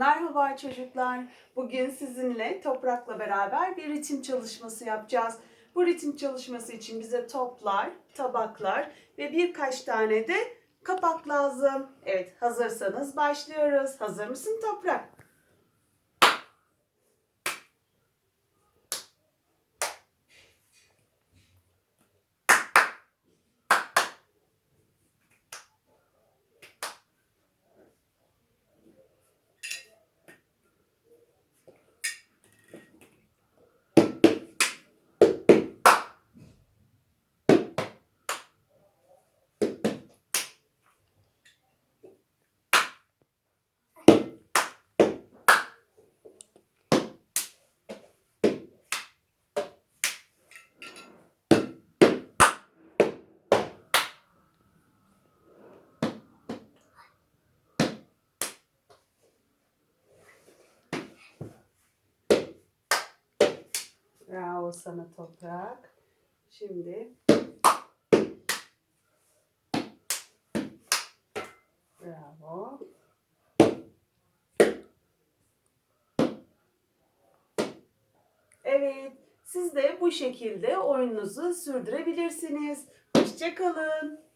Merhaba çocuklar. Bugün sizinle toprakla beraber bir ritim çalışması yapacağız. Bu ritim çalışması için bize toplar, tabaklar ve birkaç tane de kapak lazım. Evet, hazırsanız başlıyoruz. Hazır mısın toprak? Bravo sana toprak. Şimdi Bravo. Evet, siz de bu şekilde oyununuzu sürdürebilirsiniz. Hoşçakalın.